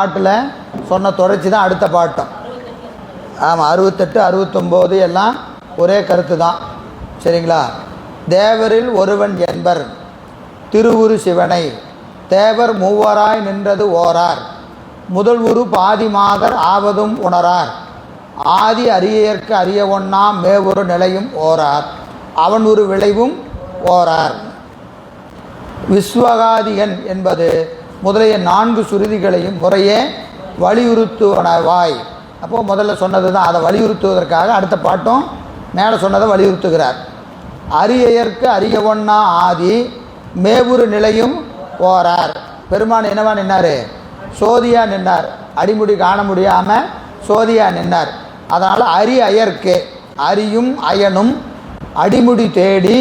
பாட்டில் சொன்ன தொடர்ச்சி தான் அடுத்த பாட்டம் ஆமாம் அறுபத்தெட்டு அறுபத்தொம்போது எல்லாம் ஒரே கருத்து தான். சரிங்களா? தேவரில் ஒருவன் என்பர் திருவுரு சிவனை. தேவர் மூவராய் நின்றது ஓரார். முதல் உரு பாதிமாதர் ஆவதும் உணரார். ஆதி அரியற்கு அரிய ஒண்ணா மேவொரு நிலையும் ஓரார். அவன் ஒரு விளைவும் ஓரார். விஸ்வகாதியன் என்பது முதலிய நான்கு சுருதிகளையும் முறையே வலியுறுத்துவனவாய். அப்போது முதல்ல சொன்னது தான் அதை வலியுறுத்துவதற்காக அடுத்த பாட்டும் மேலே சொன்னதை வலியுறுத்துகிறார். அரியற்கு அரிய ஒன்னா ஆதி மேவுரு நிலையும் போறார். பெருமான் என்னவா நின்னார்? சோதியா நின்னார். அடிமுடி காண முடியாமல் சோதியா நின்னார். அதனால் அரி அயர்க்கு அரியும் அயனும் அடிமுடி தேடி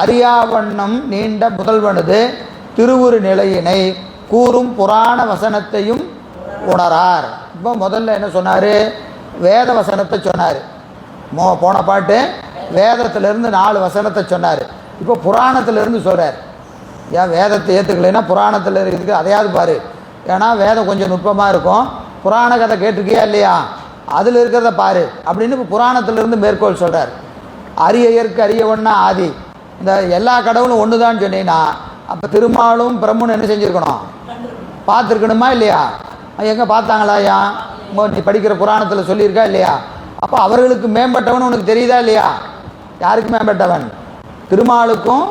அரியாவண்ணம் நீண்ட முதல்வனது திருவுரு நிலையினை கூறும் புராண வசனத்தையும் உணரார். இப்போ முதல்ல என்ன சொன்னார்? வேத வசனத்தை சொன்னார். மோ போன பாட்டு வேதத்திலிருந்து நாலு வசனத்தை சொன்னார். இப்போ புராணத்திலிருந்து சொல்கிறார் ஏன் வேதத்தை ஏற்றுக்கலைன்னா புராணத்தில் இருக்குது அதையாவது பாரு. ஏன்னா வேதம் கொஞ்சம் நுட்பமாக இருக்கும். புராண கதை கேட்டிருக்கியா இல்லையா? அதில் இருக்கிறத பாரு. அப்படின்னு இப்போ புராணத்திலிருந்து மேற்கோள் சொல்கிறார் அரியருக்கு அரியவன்னா ஆதி. இந்த எல்லா கடவுளும் ஒன்று தான் சொன்னீங்கன்னா அப்போ திருமாலும் பிரம்மனும் என்ன செஞ்சுருக்கணும்? பார்த்துருக்கணுமா இல்லையா? எங்கே பார்த்தாங்களா ஐயா? நீ படிக்கிற புராணத்தில் சொல்லியிருக்கா இல்லையா? அப்போ அவர்களுக்கு மேம்பட்டவன் உனக்கு தெரியுதா இல்லையா? யாருக்கு மேம்பட்டவன்? திருமாலுக்கும்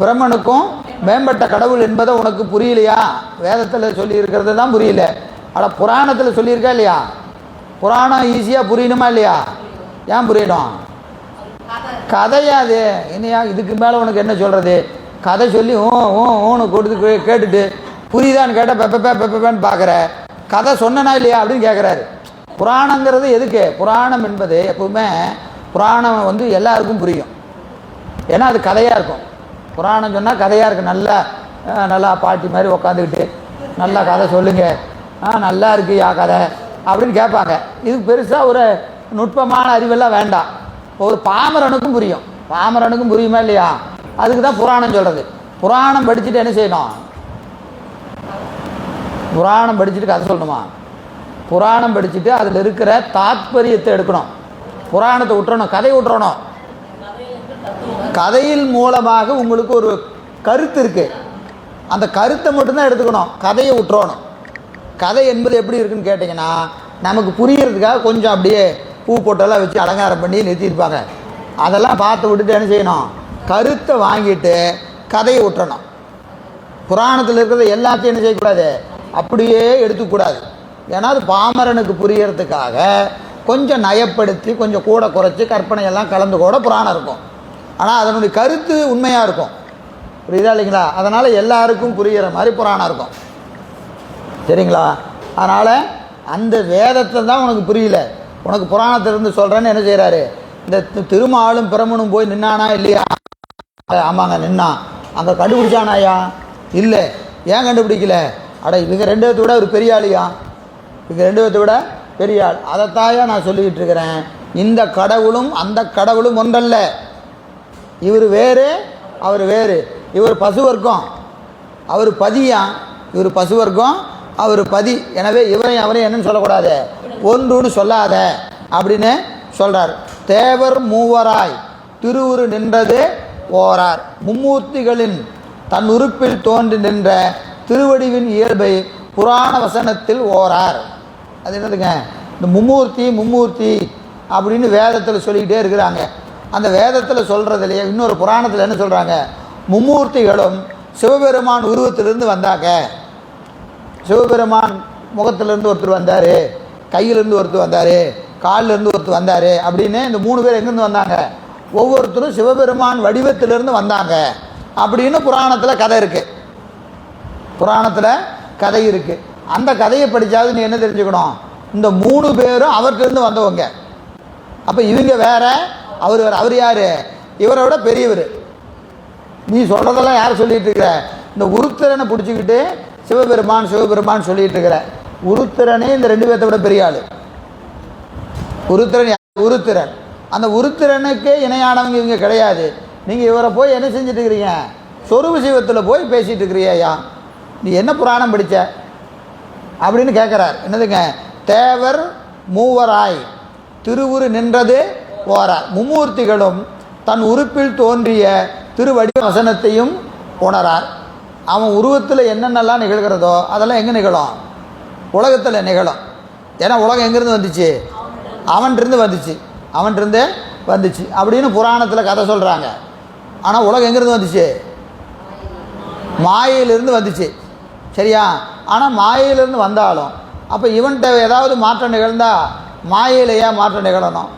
பிரம்மனுக்கும் மேம்பட்ட கடவுள் என்பதை உனக்கு புரியலையா? வேதத்தில் சொல்லியிருக்கிறது தான் புரியல. ஆனால் புராணத்தில் சொல்லியிருக்கா இல்லையா? புராணம் ஈஸியாக புரியணுமா இல்லையா? ஏன் புரியணும்? கதையா அது? என்னையா இதுக்கு மேலே உனக்கு என்ன சொல்கிறது கதை சொல்லி ஓ ஓ ஓன்னு கொடுத்து கே- கேட்டுட்டு புரியுதான்னு கேட்டால் பெப்பப்பே பெப்பேன்னு பார்க்குற கதை சொன்னனா இல்லையா அப்படின்னு கேட்குறாரு புராணங்கிறது எதுக்கு? புராணம் என்பது எப்பவுமே புராணம் வந்து எல்லாருக்கும் புரியும். ஏன்னா அது கதையாக இருக்கும். புராணம் சொன்னால் கதையாக இருக்கும் நல்லா நல்லா பாட்டி மாதிரி உக்காந்துக்கிட்டு நல்லா கதை சொல்லுங்க. ஆ நல்லா இருக்கு யா கதை அப்படின்னு கேட்பாங்க இது பெருசாக ஒரு நுட்பமான அறிவெல்லாம் வேண்டாம். ஒரு பாமரனுக்கும் புரியும். பாமரனுக்கும் புரியுமா இல்லையா? அதுக்கு தான் புராணம் சொல்கிறது புராணம் படிச்சுட்டு என்ன செய்யணும்? புராணம் படிச்சுட்டு கதை சொல்லணுமா? புராணம் படிச்சுட்டு அதில் இருக்கிற தாத்பரியத்தை எடுக்கணும். புராணத்தை விட்டுறணும் கதை விட்டுறணும். கதையில் மூலமாக உங்களுக்கு ஒரு கருத்து இருக்குது அந்த கருத்தை மட்டும்தான் எடுத்துக்கணும். கதையை விட்டுறணும். கதை என்பது எப்படி இருக்குன்னு கேட்டிங்கன்னா நமக்கு புரியறதுக்காக கொஞ்சம் அப்படியே பூ போட்டெல்லாம் வச்சு அலங்காரம் பண்ணி நிறுத்தியிருப்பாங்க. அதெல்லாம் பார்த்து விட்டுட்டு என்ன செய்யணும்? கருத்தை வாங்கிட்டு கதையை விட்டுறணும் புராணத்தில் இருக்கிறத எல்லாத்தையும் என்ன செய்யக்கூடாது? அப்படியே எடுத்துக்கூடாது. ஏன்னா அது பாமரனுக்கு புரியறதுக்காக கொஞ்சம் நயப்படுத்தி கொஞ்சம் கூட குறைச்சி கற்பனையெல்லாம் கலந்து கூட புராணம் இருக்கும். ஆனால் அதனுடைய கருத்து உண்மையாக இருக்கும். புரியுதா இல்லைங்களா? அதனால் எல்லாருக்கும் புரிகிற மாதிரி புராணம் இருக்கும். சரிங்களா? அதனால் அந்த வேதத்தை தான் உனக்கு புரியல. உனக்கு புராணத்திலிருந்து சொல்கிறேன்னு என்ன செய்கிறாரு இந்த திருமாலும் பிரமனும் போய் நின்னானா இல்லையா? ஆமாங்க நின்னான் அங்கே கண்டுபிடிச்சானாயா இல்லை. ஏன் கண்டுபிடிக்கல? அட இவங்க ரெண்டு பேர்த்த விட ஒரு பெரிய ஆளியா? இவங்க ரெண்டு பேர்த்த விட பெரிய ஆள். அதைத்தாயா நான் சொல்லிக்கிட்டு இருக்கிறேன். இந்த கடவுளும் அந்த கடவுளும் ஒன்றல்ல. இவர் வேறு அவர் வேறு. இவர் பசு வர்க்கம் அவர் பதியா? இவர் பசு வர்க்கம் அவர் பதி. எனவே இவரையும் அவரையும் என்னன்னு சொல்லக்கூடாது. ஒன்றுன்னு சொல்லாத அப்படின்னு சொல்கிறார் தேவர் மூவராய் திருவுரு நின்றது ஓரார் மும்மூர்த்திகளின் தன் உறுப்பில் தோன்றி நின்ற திருவடிவின் இயல்பை புராண வசனத்தில் ஓரார். அது என்னதுங்க? இந்த மும்மூர்த்தி மும்மூர்த்தி அப்படின்னு வேதத்தில் சொல்லிக்கிட்டே இருக்கிறாங்க. அந்த வேதத்தில் சொல்கிறதுலையே இன்னொரு புராணத்தில் என்ன சொல்கிறாங்க மும்மூர்த்திகளும் சிவபெருமான் உருவத்திலிருந்து வந்தாங்க. சிவபெருமான் முகத்திலேருந்து ஒருத்தர் வந்தார். கையிலேருந்து ஒருத்தர் வந்தார். காலிலேருந்து ஒருத்தர் வந்தார் அப்படின்னு இந்த மூணு பேர் எங்கேருந்து வந்தாங்க? ஒவ்வொருத்தரும் சிவபெருமான் வடிவத்திலிருந்து வந்தாங்க அப்படின்னு புராணத்தில் கதை இருக்குது புராணத்தில் கதை இருக்குது அந்த கதையை படித்தாவது நீ என்ன தெரிஞ்சுக்கணும்? இந்த மூணு பேரும் அவர்கிட்டருந்து வந்தவங்க. அப்போ இவங்க வேற அவர் வேறு. அவர் யார்? இவரை விட பெரியவர். நீ சொல்கிறதெல்லாம் யார் சொல்லிகிட்டு இருக்கிற? இந்த உருத்திரனை பிடிச்சிக்கிட்டு சிவபெருமான் சிவபெருமான் சொல்லிகிட்டு இருக்கிற. உருத்திரனே இந்த ரெண்டு பேர்த்த விட பெரிய ஆள். உருத்திரன் யார்? உருத்திரன். அந்த உருத்திரனுக்கு இணையானவங்க இவங்க கிடையாது. நீங்கள் இவரை போய் என்ன செஞ்சுட்டு இருக்கிறீங்க? சொருப சிவத்தில் போய் பேசிகிட்டு இருக்கிறியா நீ என்ன புராணம் படித்த அப்படின்னு கேட்குறார் என்னதுங்க? தேவர் மூவராய். திருவுரு நின்றது ஓரார் மும்மூர்த்திகளும் தன் உறுப்பில் தோன்றிய திருவடி வசனத்தையும் உணரார். அவன் உருவத்தில் என்னென்னலாம் நிகழ்கிறதோ அதெல்லாம் எங்கே நிகழும்? உலகத்தில் நிகழும். ஏன்னா உலகம் எங்கேருந்து வந்துச்சு? அவன்கிட்டருந்து வந்துச்சு. அவன்கிட்டருந்தே வந்துச்சு. அப்படின்னு புராணத்தில் கதை சொல்கிறாங்க ஆனால் உலகம் எங்கேருந்து வந்துச்சு? மாயையிலிருந்து வந்துச்சு. சரியா? ஆனால் மாயையிலிருந்து வந்தாலும் அப்போ இவன்கிட்ட ஏதாவது மாற்றம் நிகழ்ந்தால் மாயையில் ஏன் மாற்றம் நிகழணும்.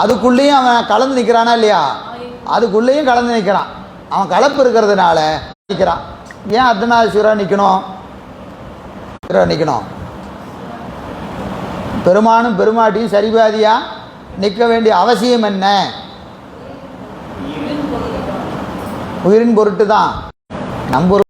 அதுக்குள்ளேயும் அவன் கலந்து நிற்கிறானா இல்லையா? அதுக்குள்ளேயும் கலந்து நிற்கிறான் அவன் கலப்பு இருக்கிறதுனால நிற்கிறான் ஏன் அர்த்தநாதீஸ்வரா நிற்கணும் நிற்கணும் பெருமானும் பெருமாட்டியும் சரிபாதியாக நிற்க வேண்டிய அவசியம் என்ன? உயிரின் பொருட்டு தான். நம்ம